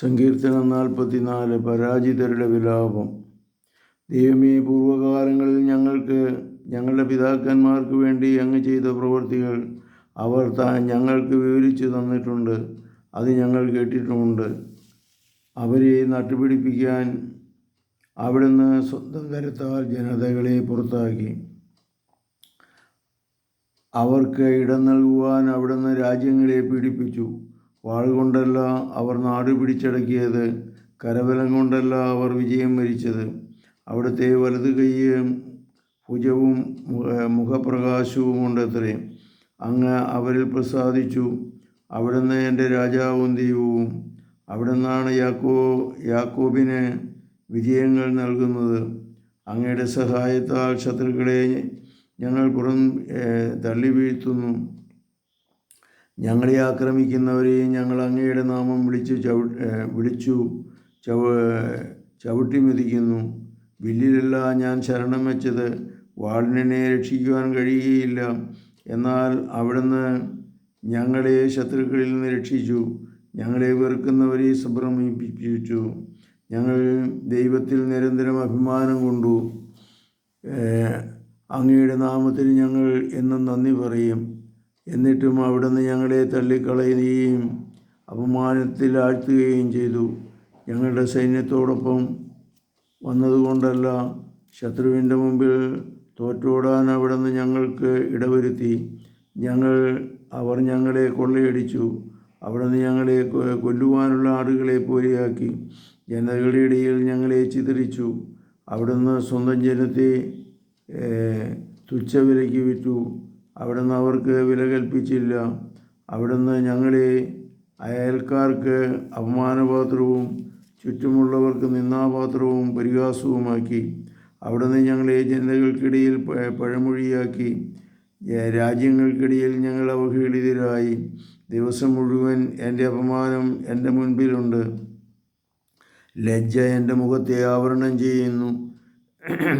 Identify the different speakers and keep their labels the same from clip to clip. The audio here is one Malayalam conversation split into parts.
Speaker 1: സങ്കീർത്തനം നാൽപ്പത്തിനാല് പരാജിതരുടെ വിലാപം. ദൈവമേ പൂർവകാലങ്ങളിൽ ഞങ്ങൾക്ക് ഞങ്ങളുടെ പിതാക്കന്മാർക്ക് വേണ്ടി അങ്ങ് ചെയ്ത പ്രവൃത്തികൾ അവർ താൻ ഞങ്ങൾക്ക് വിവരിച്ചു തന്നിട്ടുണ്ട് അത് ഞങ്ങൾ കേട്ടിട്ടുമുണ്ട്. അവരെ നട്ടുപിടിപ്പിക്കാൻ അവിടുന്ന് സ്വന്തം കരുത്താൽ ജനതകളെ പുറത്താക്കി. അവർക്ക് ഇടം നൽകുവാൻ അവിടുന്ന് രാജ്യങ്ങളെ പീഡിപ്പിച്ചു. വാളുകൊണ്ടല്ല അവർ നാട് പിടിച്ചടക്കിയത് കരബലം കൊണ്ടല്ല അവർ വിജയം വരിച്ചത്. അവിടുത്തെ വലത് കൈയും ഭുജവും മുഖ- മുഖപ്രകാശവും കൊണ്ടത്രേ അങ്ങ് അവരിൽ പ്രസാദിച്ചു. അവിടുന്ന് എന്റെ രാജാവും ദൈവവും അവിടുന്നാണ് യാക്കോ യാക്കോബിന് വിജയങ്ങൾ നൽകുന്നത്. അങ്ങയുടെ സഹായത്താൽ ശത്രുക്കളെ ഞങ്ങൾ പുറം തള്ളി വീഴ്ത്തുന്നു ഞങ്ങളെ ആക്രമിക്കുന്നവരെയും ഞങ്ങൾ അങ്ങയുടെ നാമം വിളിച്ചു ചവി വിളിച്ചു ചവ ചവിട്ടി മെതിക്കുന്നു. വില്ലിലല്ല ഞാൻ ശരണം വെച്ചത്. വാളിനെ രക്ഷിക്കുവാൻ കഴിയുകയില്ല. എന്നാൽ അവിടുന്ന് ഞങ്ങളെ ശത്രുക്കളിൽ നിന്ന് രക്ഷിച്ചു. ഞങ്ങളെ വെറുക്കുന്നവരെ സംഭ്രമിപ്പിച്ചു. ഞങ്ങൾ ദൈവത്തിൽ നിരന്തരം അഭിമാനം കൊണ്ടു. അങ്ങയുടെ നാമത്തിൽ ഞങ്ങൾ എന്നും നന്ദി പറയും. എന്നിട്ടും അവിടുന്ന് ഞങ്ങളെ തള്ളിക്കളയുകയും അപമാനത്തിൽ ആഴ്ത്തുകയും ചെയ്തു. ഞങ്ങളുടെ സൈന്യത്തോടൊപ്പം വന്നതുകൊണ്ടല്ല ശത്രുവിന്റെ മുമ്പിൽ തോറ്റോടാൻ അവിടുന്ന് ഞങ്ങൾക്ക് ഇടവരുത്തി. ഞങ്ങൾ അവർ ഞങ്ങളെ കൊള്ളയടിച്ചു. അവിടുന്ന് ഞങ്ങളെ കൊല്ലുവാനുള്ള ആടുകളെ പോലെയാക്കി. ജനതകളുടെ ഇടയിൽ ഞങ്ങളെ ചിതറിച്ചു. അവിടുന്ന് സ്വന്തം ജനത്തെ തുച്ഛവിലയ്ക്ക് വിറ്റു. അവിടുന്ന് അവർക്ക് വില കൽപ്പിച്ചില്ല. അവിടുന്ന് ഞങ്ങളെ അയൽക്കാർക്ക് അപമാനപാത്രവും ചുറ്റുമുള്ളവർക്ക് നിന്നാപാത്രവും പരിഹാസവുമാക്കി. അവിടുന്ന് ഞങ്ങളെ ജനതകൾക്കിടയിൽ പഴമൊഴിയാക്കി. രാജ്യങ്ങൾക്കിടയിൽ ഞങ്ങൾ അവഹേളിതരായി. ദിവസം മുഴുവൻ എന്റെ അപമാനം എന്റെ മുൻപിലുണ്ട്. ലജ്ജ എന്റെ മുഖത്തെ ആവരണം ചെയ്യുന്നു.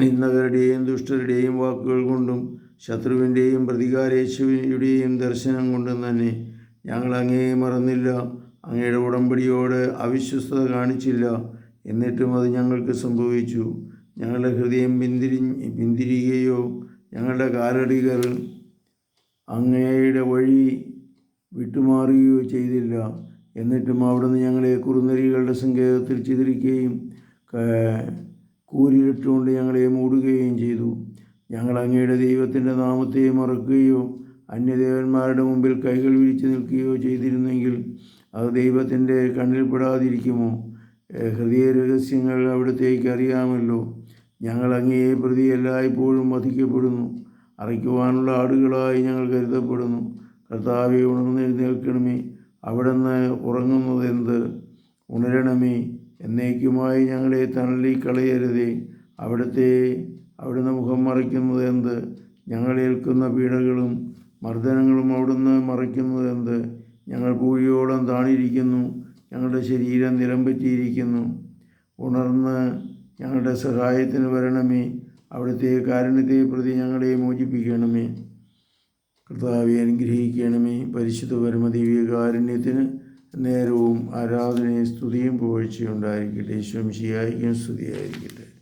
Speaker 1: നിന്ദകരുടെയും ദുഷ്ടരുടെയും വാക്കുകൾ കൊണ്ടും ശത്രുവിന്റെയും പ്രതികാരേശുവിയുടെയും ദർശനം കൊണ്ടും തന്നെ ഞങ്ങൾ അങ്ങേ മറന്നില്ല അങ്ങയുടെ ഉടമ്പടിയോട് അവിശ്വസ്തത കാണിച്ചില്ല. എന്നിട്ടും അത് ഞങ്ങൾക്ക് സംഭവിച്ചു. ഞങ്ങളുടെ ഹൃദയം പിന്തിരി പിന്തിരിയുകയോ ഞങ്ങളുടെ കാലടികൾ അങ്ങയുടെ വഴി വിട്ടുമാറുകയോ ചെയ്തില്ല. എന്നിട്ടും അവിടുന്ന് ഞങ്ങളെ കുറുനരികളുടെ സങ്കേതത്തിൽ ചിതറിക്കുകയും ക- കൂരിലിട്ടുകൊണ്ട് ഞങ്ങളെ മൂടുകയും ചെയ്തു. ഞങ്ങൾ അങ്ങയുടെ ദൈവത്തിന്റെ നാമത്തെ മറക്കുകയോ അന്യദേവന്മാരുടെ മുമ്പിൽ കൈകൾ വിരിച്ചു നിൽക്കുകയോ ചെയ്തിരുന്നെങ്കിൽ അത് ദൈവത്തിന്റെ കണ്ണിൽപ്പെടാതിരിക്കുമോ ഹൃദയ രഹസ്യങ്ങൾ അവിടത്തേക്ക് അറിയാമല്ലോ. ഞങ്ങൾ അങ്ങയെ പ്രതി എല്ലായ്പ്പോഴും വധിക്കപ്പെടുന്നു. അറയ്ക്കുവാനുള്ള ആടുകളായി ഞങ്ങൾ കരുതപ്പെടുന്നു. കർത്താവെ ഉണർന്നെഴുന്നേൽക്കണമേ ഉറങ്ങുന്നത് ഉറങ്ങുന്നതെന്ത്? ഉണരണമേ. എന്നേക്കുമായി ഞങ്ങളെ തണലി കളയരുതേ. അവിടുത്തെ അവിടുന്ന് മുഖം മറയ്ക്കുന്നത് എന്ത്? ഞങ്ങൾ ഏൽക്കുന്ന പീഡകളും മർദ്ദനങ്ങളും അവിടുന്ന് മറയ്ക്കുന്നത് എന്ത്? ഞങ്ങൾ പൂഴിയോളം താണിരിക്കുന്നു ഞങ്ങളുടെ ശരീരം നിലം പറ്റിയിരിക്കുന്നു ഉണർന്ന് ഞങ്ങളുടെ സഹായത്തിന് വരണമേ അവിടുത്തെ കാരുണ്യത്തെ പ്രതി ഞങ്ങളെ മോചിപ്പിക്കണമേ. കർത്താവെ അനുഗ്രഹിക്കണമേ. പരിശുദ്ധ പരമദിവ്യകാരുണ്യത്തിന് നേരവും ആരാധനയും സ്തുതിയും പുകഴ്ചയും ഉണ്ടായിരിക്കട്ടെ. ശംശിയായിരിക്കും സ്തുതിയായിരിക്കട്ടെ.